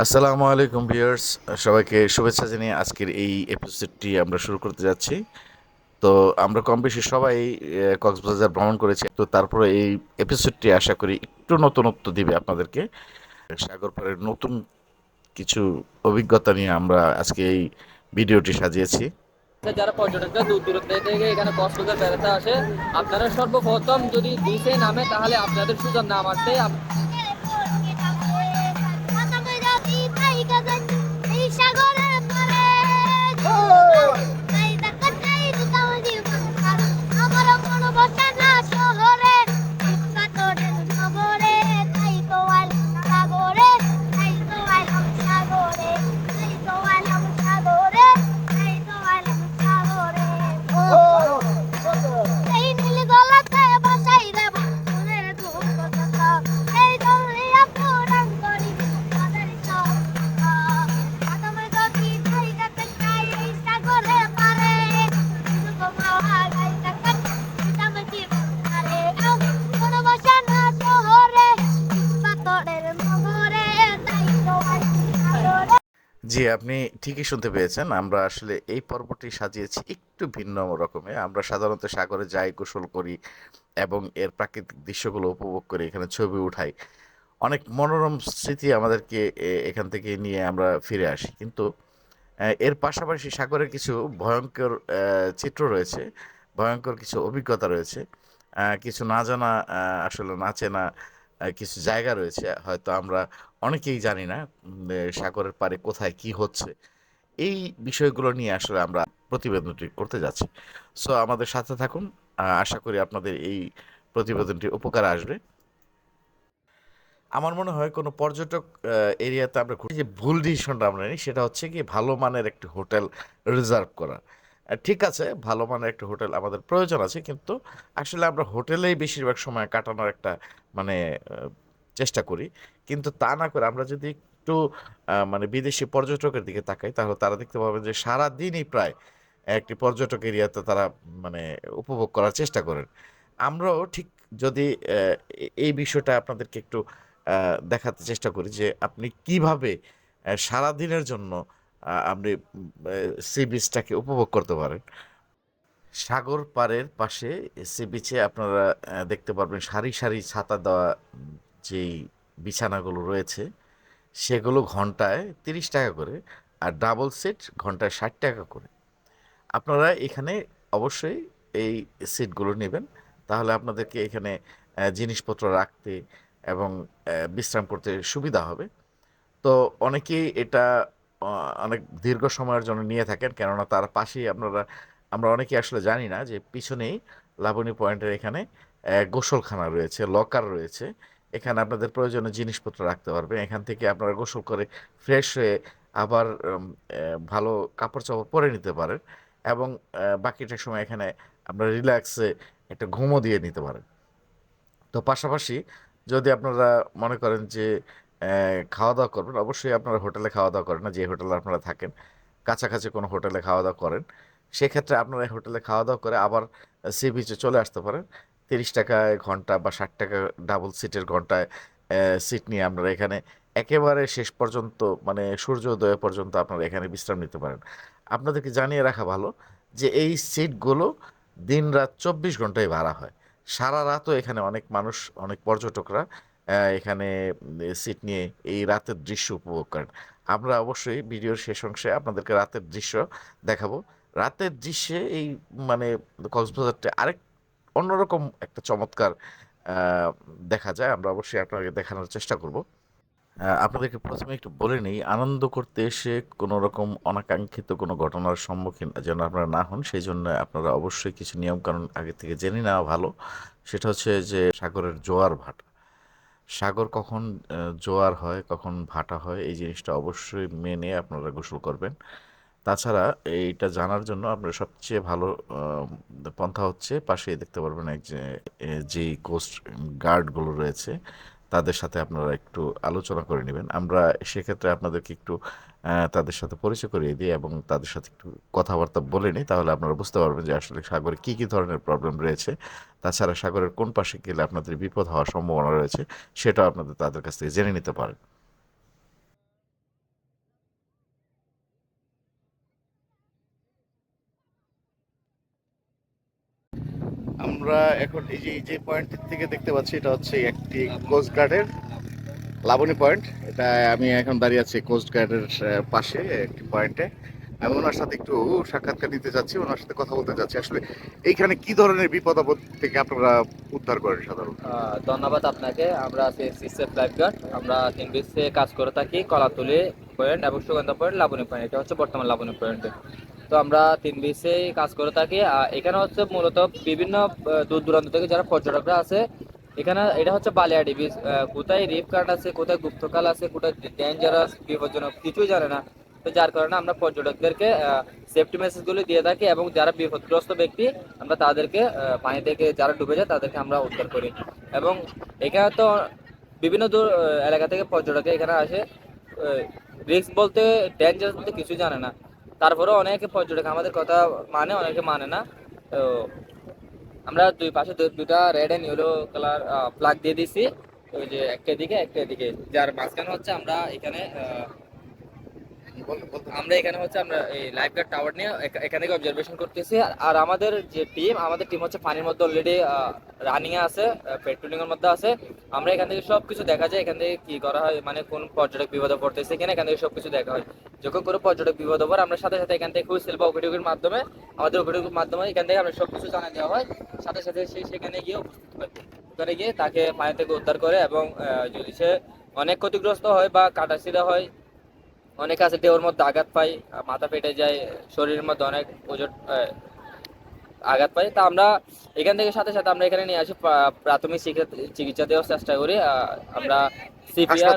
আসসালামু আলাইকুম ভিউয়ার্স, সবাইকে শুভেচ্ছা জানিয়ে আজকের এই এপিসোডটি আমরা শুরু করতে যাচ্ছি। তো আমরা কম বেশি সবাই কক্সবাজার ভ্রমণ করেছি। তো তারপরে এই এপিসোডটি আশা করি একটু নতুনত্ব দিবে আপনাদেরকে। সাগর পাড়ের নতুন কিছু অভিজ্ঞতা নিয়ে আমরা আজকে এই ভিডিওটি সাজিয়েছি। যারা পর্যটকরা দূর দূরান্ত থেকে এখানে কক্সবাজার বেড়াতে আসে, আপনারা সর্বপ্রথম যদি বিচে নামে, তাহলে আপনাদের সুযোগ নাম আসতে জি, আপনি ঠিকই শুনতে পেয়েছেন। আমরা আসলে এই পর্বটি সাজিয়েছি একটু ভিন্ন রকমে। আমরা সাধারণত সাগরে যাই, গোসল করি এবং এর প্রাকৃতিক দৃশ্যগুলো উপভোগ করি এখানে ছবি উঠাই। অনেক মনোরম স্মৃতি আমাদেরকে এখান থেকে নিয়ে আমরা ফিরে আসি। কিন্তু এর পাশাপাশি সাগরের কিছু ভয়ঙ্কর চিত্র রয়েছে, ভয়ঙ্কর কিছু অভিজ্ঞতা রয়েছে। কিছু না জানা আসলে না চেনা কিছু জায়গা রয়েছে। হয়তো আমরা অনেকেই জানি না সাগরের পাড়ে কোথায় কি হচ্ছে। এই বিষয়গুলো নিয়ে আসলে আমরা প্রতিবেদনটি করতে যাচ্ছি। সো আমাদের সাথে থাকুন। আশা করি আপনাদের এই প্রতিবেদনটি উপকার আসবে। আমার মনে হয় কোনো পর্যটক এরিয়াতে আমরা যে ভুল ডিসিশনটা আমরা নিই, সেটা হচ্ছে কি ভালো মানের একটি হোটেল রিজার্ভ করা। ঠিক আছে, ভালো মানের একটা হোটেল আমাদের প্রয়োজন আছে, কিন্তু আসলে আমরা হোটেলেই বেশিরভাগ সময় কাটানোর একটা মানে চেষ্টা করি। কিন্তু তা না করে আমরা যদি একটু মানে বিদেশি পর্যটকের দিকে তাকাই তাহলে তারা দেখতে পাবেন যে সারা দিনই প্রায় একটি পর্যটক এরিয়াতে তারা মানে উপভোগ করার চেষ্টা করেন। আমরাও ঠিক যদি এই বিষয়টা আপনাদেরকে একটু দেখাতে চেষ্টা করি যে আপনি কীভাবে আহ, সারা দিনের জন্য আপনি সি বিচটাকে উপভোগ করতে পারেন। সাগর পাড়ের পাশে সি বিচে আপনারা দেখতে পারবেন সারি সারি ছাতা দেওয়া যেই বিছানাগুলো রয়েছে, সেগুলো ঘন্টায় তিরিশ টাকা করে আর ডাবল সেট ঘন্টায় ষাট টাকা করে। আপনারা এখানে অবশ্যই এই সিটগুলো নেবেন। তাহলে আপনাদেরকে এখানে জিনিসপত্র রাখতে এবং বিশ্রাম করতে সুবিধা হবে। তো অনেকেই এটা অনেক দীর্ঘ সময়ের জন্য নিয়ে থাকেন, কেননা তার পাশেই আপনারা, আমরা অনেকেই আসলে জানি না যে পিছনেই লাবণী পয়েন্টের এখানে গোসলখানা রয়েছে, লকার রয়েছে। এখানে আপনাদের প্রয়োজনীয় জিনিসপত্র রাখতে পারবেন। এখান থেকে আপনারা গোসল করে ফ্রেশ হয়ে আবার ভালো কাপড় চাপড় পরে নিতে পারেন এবং বাকিটা সময় এখানে আপনারা রিল্যাক্সে একটা ঘুমও দিয়ে নিতে পারেন। তো পাশাপাশি যদি আপনারা মনে করেন যে খাওয়া দাওয়া করবেন, অবশ্যই আপনারা হোটেলে খাওয়া দাওয়া করেন না, যে হোটেলে আপনারা থাকেন, কাছাকাছি কোনো হোটেলে খাওয়া দাওয়া করেন, সেক্ষেত্রে আপনারা হোটেলে খাওয়া দাওয়া করে আবার সি বিচে চলে আসতে পারেন। তিরিশ টাকায় ঘণ্টা বা ষাট টাকা ডাবল সিটের ঘন্টায় সিট নিয়ে আপনারা এখানে একেবারে শেষ পর্যন্ত মানে সূর্যোদয় পর্যন্ত আপনারা এখানে বিশ্রাম নিতে পারেন। আপনাদেরকে জানিয়ে রাখা ভালো যে এই সিটগুলো দিন রাত চব্বিশ ঘন্টায় ভাড়া হয়। সারা রাতও এখানে অনেক মানুষ, অনেক পর্যটকরা এখানে সিট নিয়ে এই রাতের দৃশ্য উপভোগ করেন। আমরা অবশ্যই ভিডিওর শেষ অংশে আপনাদেরকে রাতের দৃশ্য দেখাবো। রাতের দৃশ্যে এই মানে কক্সবাজারটা আরেক অন্যরকম একটা চমৎকার দেখা যায়। আমরা অবশ্যই আপনাকে দেখানোর চেষ্টা করব। আপনাদেরকে প্রথমে একটু বলে নিই, আনন্দ করতে এসে কোনো রকম অনাকাঙ্ক্ষিত কোনো ঘটনার সম্মুখীন যেন আপনারা না হন সেই জন্য আপনারা অবশ্যই কিছু নিয়মকানুন আগে থেকে জেনে নেওয়া ভালো। সেটা হচ্ছে যে, সাগরের জোয়ার ভাটা। সাগর কখন জোয়ার হয়, কখন ভাটা হয়, এই জিনিসটা অবশ্যই মেনে আপনারা গোসল করবেন। তাছাড়া এইটা জানার জন্য আপনার সবচেয়ে ভালো পন্থা হচ্ছে পাশেই দেখতে পারবেন এক যে কোস্ট গার্ডগুলো রয়েছে, তাদের সাথে আপনারা একটু আলোচনা করে নেবেন। আমরা সেক্ষেত্রে আপনাদেরকে একটু তাদের সাথে পরিচয় করিয়ে দিই এবং তাদের সাথে একটু কথাবার্তা বলে নিই, তাহলে আপনারা বুঝতে পারবেন যে আসলে সাগরে কী কী ধরনের প্রবলেম রয়েছে। তাছাড়া সাগরের কোন পাশে গেলে আপনাদের বিপদ হওয়ার সম্ভাবনা রয়েছে, সেটাও আপনাদের, তাদের কাছ থেকে জেনে নিতে পারেন। আমরা এখন এই যে যে পয়েন্ট থেকে দেখতে পাচ্ছি, এটা হচ্ছে একটি কোস্ট গার্ডের লাবণী পয়েন্ট এটা আমি এখন দাঁড়িয়ে আছি কোস্ট গার্ডের পাশে একটি পয়েন্টে আমি ওনার সাথে একটু সাক্ষাৎকার নিতে যাচ্ছি ওনার সাথে কথা বলতে যাচ্ছি আসলে এইখানে কি ধরনের বিপদ আপদ থেকে আপনারা উদ্ধার করেন সাধারণত? ধন্যবাদ আপনাকে। আমরা আছি সিসেফ লাইফ গার্ড আমরা তিন বিশে কাজ করে থাকি কলাতুলি পয়েন্ট এবং সুগন্ধা পয়েন্ট লাবণী পয়েন্ট এটা হচ্ছে বর্তমান লাবণী পয়েন্ট তো আমরা তিন বিশে কাজ করে থাকি। আর এখানে হচ্ছে মূলত বিভিন্ন দূর দূরান্ত থেকে যারা পর্যটকরা আছে এখানে এটা হচ্ছে বালিয়াডি বিচ কোথায় রিপ কার্ড আছে, কোথায় গুপ্তকাল আছে, কোথায় ডেঞ্জারাস বিপজ্জনক, কিছুই জানে না। তো যার কারণে আমরা পর্যটকদেরকে সেফটি মেসেজগুলো দিয়ে থাকি এবং যারা বিপদগ্রস্ত ব্যক্তি, আমরা তাদেরকে পানি থেকে যারা ডুবে যায়, তাদেরকে আমরা উদ্ধার করি। এবং এখানে তো বিভিন্ন দূর এলাকা থেকে পর্যটক এখানে আসে। রিস্ক বলতে ডেঞ্জারাস বলতে কিছু জানে না। তারপরেও অনেকে পর্যটক আমাদের কথা মানে অনেকে মানে না। তো আমরা দুই পাশে দুটা red and yellow colour plug দিয়ে দিছি ওই যে একটা দিকে একটা দিকে যার মাঝখানে হচ্ছে আমরা এখানে আমরা এখানে হচ্ছে আমরা এই লাইফ গার্ড টাওয়ার নিয়ে এখান থেকে অবজারভেশন করতেছি। আর- আমাদের যে টিম আমাদের টিম হচ্ছে পানির মধ্যে অলরেডি রানিং এ আছে পেট্রোলিং এর মধ্যে আছে। আমরা এখান থেকে সবকিছু দেখা যায়, এখান থেকে কি করা হয় মানে কোন পর্যটক বিপদে পড়তেছে কিনা, এখান থেকে সবকিছু দেখা হয়। যখন কোনো পর্যটক বিপদে পড়ে, আমরা সাথে সাথে এখান থেকে হুইসেল বা ওকিটুকির মাধ্যমে, আমাদের ওকিটুকির মাধ্যমে এখান থেকে আমরা সবকিছু জানা দেওয়া হয়। সাথে সাথে সে সেখানে গিয়ে উপস্থিত হয়। ওখানে গিয়ে তাকে পানি থেকে উদ্ধার করে এবং যদি সে অনেক ক্ষতিগ্রস্ত হয় বা কাটাছিড়া হয় অনেক আছে দেহর মধ্যে আঘাত পায় মাথা ফেটে যায় শরীরের মধ্যে অনেক ওজন আঘাত পাই তা আমরা এখান থেকে সাথে সাথে আমরা এখানে নিয়ে আসি। প্রাথমিক চিকিৎসা দেওয়ার চেষ্টা করি। আমরা সিপিআর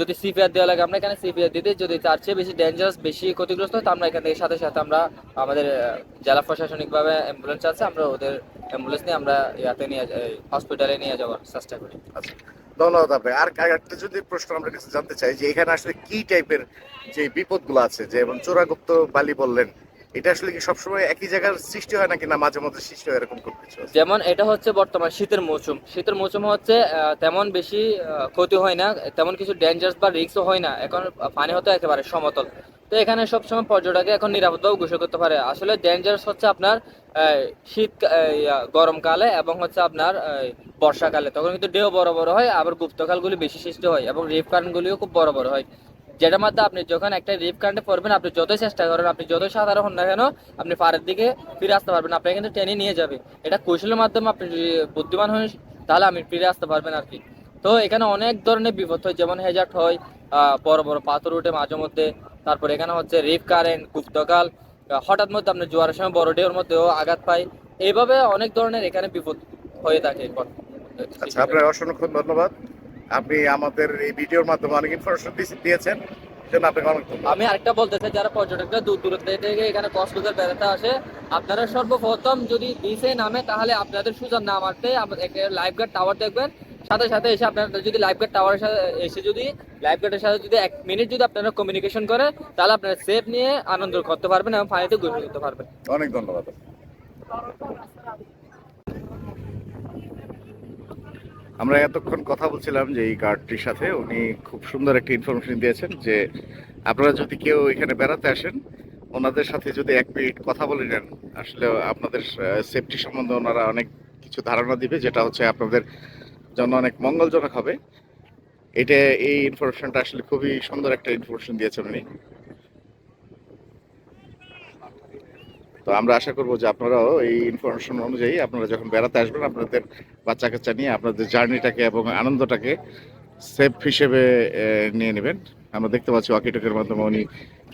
যদি সিপিআর দেওয়া লাগে আমরা এখানে সিপিআর দিতে যদি তার চেয়ে বেশি ডেঞ্জারাস বেশি ক্ষতিগ্রস্ত হয় তো আমরা এখান থেকে সাথে সাথে আমরা আমাদের জেলা প্রশাসনিকভাবে অ্যাম্বুলেন্স আছে আমরা ওদের অ্যাম্বুলেন্স নিয়ে আমরা ইয়াতে নিয়ে হসপিটালে নিয়ে যাওয়ার চেষ্টা করি। আচ্ছা। ধন্যবাদ আপনাকে। আর একটা যদি প্রশ্ন আমরা কিছু জানতে চাই যে এখানে আসলে কি টাইপের যে বিপদগুলো আছে যে যেমন চোরাগুপ্ত বালি বললেন এটা আসলে কি সবসময় একই জায়গার সৃষ্টি হয় নাকি না মাঝে মধ্যে সৃষ্টি হয় এরকম কিছু যেমন এটা হচ্ছে বর্তমান শীতের মৌসুম। শীতের মৌসুম হচ্ছে তেমন বেশি ক্ষতি হয় না, তেমন কিছু ডেঞ্জারাস বা রিস্কও হয় না। এখন পানি হতো একেবারে সমতল। তো এখানে সবসময় পর্যটকে এখন নিরাপদভাবে গোসল করতে পারে। আসলে ডেঞ্জারাস হচ্ছে আপনার শীত গরমকালে এবং হচ্ছে আপনার বর্ষাকালে। তখন কিন্তু ঢেউ বড় বড় হয়, আবার গুপ্তকালগুলি বেশি সৃষ্টি হয় এবং রিফ কারেন্টগুলিও খুব বড় বড় হয়। যেটার মধ্যে আপনি যখন একটা রিফ কারেন্টে পড়বেন, আপনি যতই চেষ্টা করেন, আপনি যতই সাধারণ হন না কেন, আপনি পাড়ের দিকে ফিরে আসতে পারবেন। আপনাকে কিন্তু টেনে নিয়ে যাবে। এটা কৌশলের মাধ্যমে আপনি বুদ্ধিমান হন তাহলে আপনি ফিরে আসতে পারবেন আর কি। তো এখানে অনেক ধরনের বিপদ হয়, যেমন হেজার্ট হয় বড় বড় পাথর উঠে মাঝে মধ্যে। তারপর এখানে হচ্ছে রিফ কারেন্ট, গুপ্তকাল। হঠাৎ মধ্যে আপনি জোয়ারের সময় বড় ঢেউর মধ্যেও আঘাত পায়। এইভাবে অনেক ধরনের এখানে বিপদ হয়ে থাকে। আচ্ছা আপনার অসংখ্য ধন্যবাদ। আপনি আমাদের এই ভিডিওর মাধ্যমে অনেক ইনফরমেশন দিয়েছেন আমি আরেকটা বলতে চাই যারা পর্যটকরা দূর দূরান্ত থেকে এখানে কক্সবাজার বেড়াতে আসে আপনারা সর্বপ্রথম যদি বিচে নামে তাহলে আপনাদের সুযোগ না মারতে লাইফ গার্ড টাওয়ার দেখবেন। সাথে সাথে এসে আপনারা যদি লাইফ গার্ড টাওয়ারের সাথে এসে যদি লাইফ গার্ডের সাথে যদি এক মিনিট যদি আপনারা কমিউনিকেশন করে তাহলে আপনারা সেফ নিয়ে আনন্দ করতে পারবেন এবং পানিতে ঘুরে যেতে পারবেন। অনেক ধন্যবাদ। আমরা এতক্ষণ কথা বলছিলাম যে এই গার্ডটির সাথে উনি খুব সুন্দর একটা ইনফরমেশন দিয়েছেন যে আপনারা যদি কেউ এখানে বেড়াতে আসেন, ওনাদের সাথে যদি এক মিনিট কথা বলে নেন, আসলে আপনাদের সেফটি সম্বন্ধে ওনারা অনেক কিছু ধারণা দিবে, যেটা হচ্ছে আপনাদের জন্য অনেক মঙ্গলজনক হবে। এটা, এই ইনফরমেশনটা আসলে খুবই সুন্দর একটা ইনফরমেশন দিয়েছেন উনি। তো আমরা আশা করব যে আপনারাও এই ইনফরমেশন অনুযায়ী আপনারা যখন বেড়াতে আসবেন, আপনাদের বাচ্চা কাচ্চা নিয়ে আপনাদের জার্নিটাকে এবং আনন্দটাকে সেফ হিসেবে নিয়ে নেবেন। আমরা দেখতে পাচ্ছি ওয়াকিটকের মাধ্যমে উনি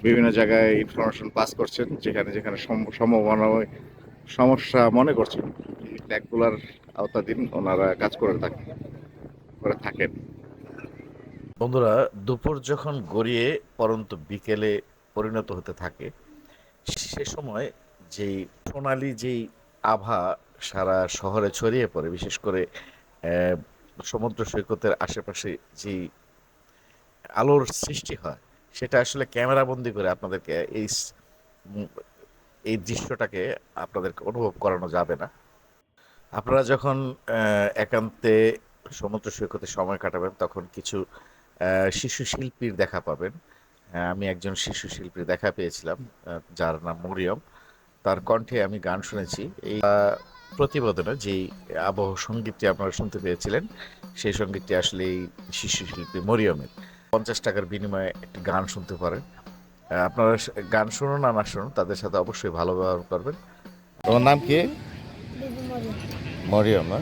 বিভিন্ন জায়গায় ইনফরমেশন পাস করছেন, যেখানে যেখানে সম- সম্ভাবনাময় সমস্যা মনে করছেন। এই ট্যাগগুলার আওতাধীন ওনারা কাজ করে থাকেন করে থাকেন। বন্ধুরা, দুপুর যখন গড়িয়ে পরন্ত বিকেলে পরিণত হতে থাকে, সে সময় যেই সোনালি যেই আভা সারা শহরে ছড়িয়ে পড়ে, বিশেষ করে সমুদ্র সৈকতের আশেপাশে যেই আলোর সৃষ্টি হয়, সেটা আসলে ক্যামেরা বন্দি করে আপনাদেরকে এই এই দৃশ্যটাকে আপনাদেরকে অনুভব করানো যাবে না। আপনারা যখন একান্তে সমুদ্র সৈকতে সময় কাটাবেন, তখন কিছু শিশু শিল্পীর দেখা পাবেন। আমি একজন শিশু শিল্পীর দেখা পেয়েছিলাম যার নাম মরিয়ম। তার কণ্ঠে আমি গান শুনেছি। এই প্রতিবেদনে যে আবহ সঙ্গীতটি আপনারা শুনতে পেয়েছিলেন সেই সঙ্গীতটি আসলে এই শিশু শিল্পী মরিয়মের। পঞ্চাশ টাকার বিনিময়ে একটি গান শুনতে পারেন। আপনারা গান শুনুন না না শুনুন তাদের সাথে অবশ্যই ভালো ব্যবহার করবেন। তোমার নাম কি? মরিয়ম না?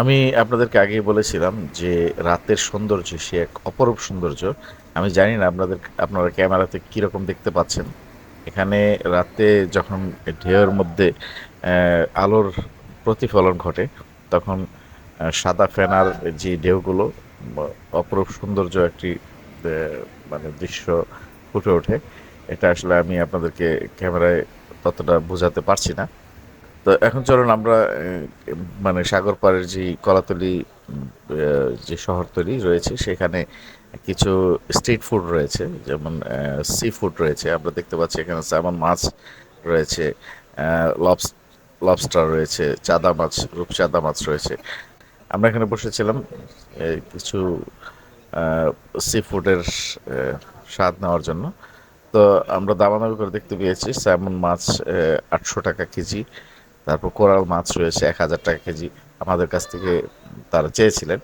আমি আপনাদেরকে আগেই বলেছিলাম যে রাতের সৌন্দর্য সে এক অপরূপ সৌন্দর্য। আমি জানি না আপনাদের, আপনারা ক্যামেরাতে কীরকম দেখতে পাচ্ছেন। এখানে রাতে যখন ঢেউয়ের মধ্যে আলোর প্রতিফলন ঘটে, তখন সাদা ফেনার যে ঢেউগুলো, অপরূপ সৌন্দর্য একটি মানে দৃশ্য ফুটে ওঠে। এটা আসলে আমি আপনাদেরকে ক্যামেরায় ততটা বোঝাতে পারছি না। তো এখন চলুন আমরা মানে সাগর পাড়ের যে কলাতলি যে শহরতলি রয়েছে, সেখানে কিছু স্ট্রিট ফুড রয়েছে, যেমন সি ফুড রয়েছে। আমরা দেখতে পাচ্ছি এখানে স্যামন মাছ রয়েছে লবস, লবস্টার রয়েছে, চাদা মাছ রূপচাঁদা মাছ রয়েছে। আমরা এখানে বসেছিলাম কিছু সি ফুডের স্বাদ নেওয়ার জন্য। তো আমরা দামাদামি করে দেখতে পেয়েছি, স্যামন মাছ আটশো টাকা কেজি। তারপর কোরাল মাছ রয়েছে এক হাজার টাকা কেজি আমাদের কাছ থেকে তারা চেয়েছিলেন।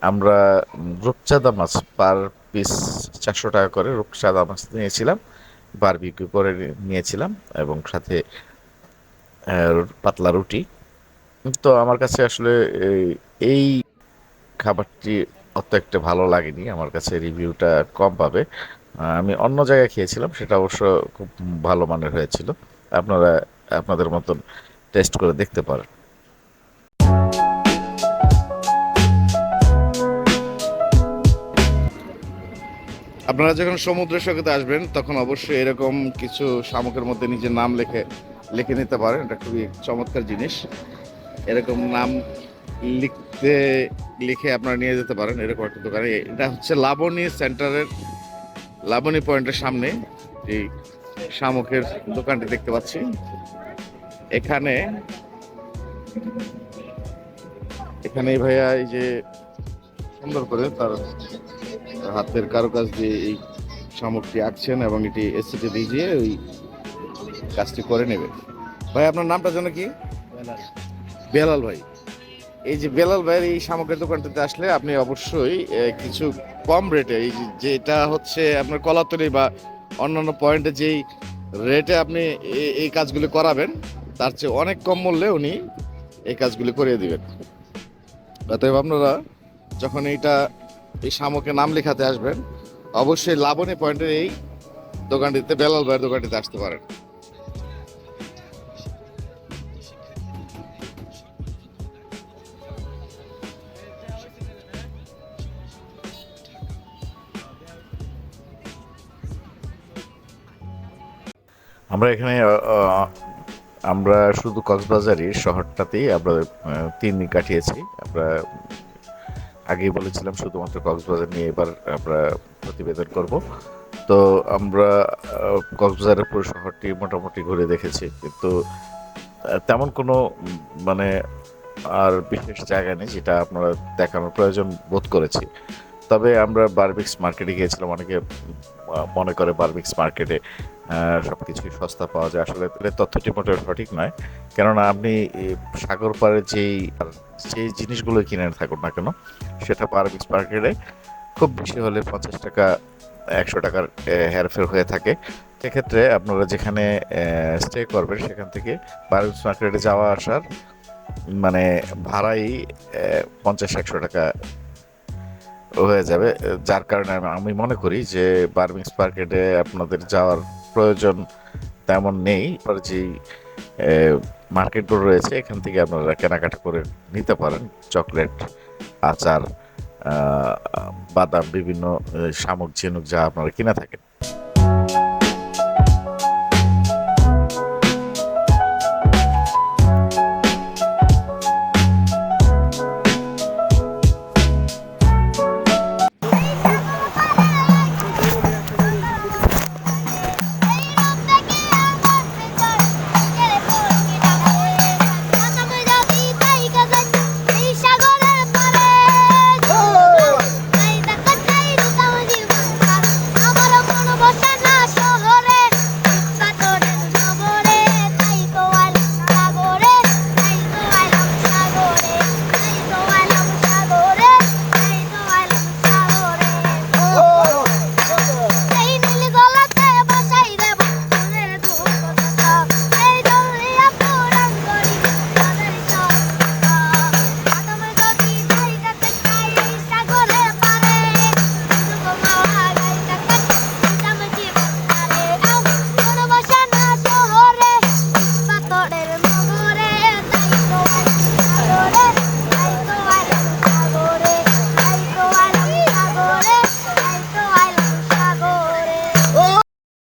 আমরা রূপচাঁদা মাছ পার পিস চারশো টাকা করে রূপচাঁদা মাছ নিয়েছিলাম, বারবিকিউ করে নিয়েছিলাম এবং সাথে পাতলা রুটি। তো আমার কাছে আসলে এই- এই খাবারটি অত একটা ভালো লাগেনি, আমার কাছে রিভিউটা কম পাবে। আমি অন্য জায়গায় খেয়েছিলাম, সেটা অবশ্য খুব ভালো মানের হয়েছিল। আপনারা, আপনাদের মতন টেস্ট করে দেখতে পারেন। আপনারা যখন সমুদ্র সৈকতে আসবেন, তখন অবশ্যই এরকম কিছু শামুকের মধ্যে নিজের নাম লিখে লিখে নিতে পারেন। এটা খুবই চমৎকার জিনিস। এরকম নাম লিখতে, লিখে আপনারা নিয়ে যেতে পারেন এরকম একটা দোকানে। এটা হচ্ছে লাবণী সেন্টারের, লাবণী পয়েন্টের সামনে এই শামুকের দোকানটি দেখতে পাচ্ছি। এখানে এখানে এই ভাইয়া এই যে সুন্দর করে তার হাতের কারুকাজ দিয়ে এই সামগ্রী আঁকছেন এবং এটি এসিতে দিয়ে ওই কাজটি করে নেবে ভাই আপনার নামটা যেন কি? বেলাল। ভাই। এই যে বেলাল ভাইয়ের এই সামগ্রীর দোকানটিতে আসলে আপনি অবশ্যই কিছু কম রেটে এই যে- যেটা হচ্ছে আপনার কলাতলি বা অন্যান্য পয়েন্টে যেই রেটে আপনি এই কাজগুলি করাবেন তার চেয়ে অনেক কম মূল্যে উনি এই কাজগুলি করিয়ে দিবেন। অতএব আপনারা যখন এইটা, এই শামুকের নাম লেখাতে আসবেন, অবশ্যই লাবণী পয়েন্টের এই দোকানটিতে, বেলাল ভাইয়ের দোকানটিতে আসতে পারেন। আমরা এখানে আমরা শুধু কক্সবাজারের শহরটাতেই আমরা তিন দিন কাটিয়েছি। আমরা আগেই বলেছিলাম শুধুমাত্র কক্সবাজার নিয়ে এবার আমরা প্রতিবেদন করব। তো আমরা কক্সবাজারের পুরো শহরটি মোটামুটি ঘুরে দেখেছি। কিন্তু তেমন কোনো মানে আর বিশেষ জায়গা নেই যেটা আপনারা দেখানোর প্রয়োজন বোধ করেছি। তবে আমরা বারবিক্স মার্কেটে গিয়েছিলাম, অনেকে মনে করে বারবিক্স মার্কেটে সব কিছুই সস্তা পাওয়া যায়। আসলে এর তথ্যটি মোটেও সঠিক নয়। কেননা আপনি সাগর পাড়ে যেই যেই জিনিসগুলো কিনে থাকুন না কেন, সেটা বারবিক্স মার্কেটে খুব বেশি হলে পঞ্চাশ টাকা, একশো টাকার হেরফের হয়ে থাকে। সেক্ষেত্রে আপনারা যেখানে স্টে করবেন, সেখান থেকে বারবিক্স মার্কেটে যাওয়া আসার মানে ভাড়াই পঞ্চাশ, একশো টাকা হয়ে যাবে, যার কারণে আমি- মনে করি যে বার্মিংস মার্কেটে আপনাদের যাওয়ার প্রয়োজন তেমন নেই। যে মার্কেটগুলো রয়েছে, এখান থেকে আপনারা কেনাকাটা করে নিতে পারেন। চকলেট, আচার বাদাম, বিভিন্ন শামুক ঝিনুক যা আপনারা কিনে থাকেন।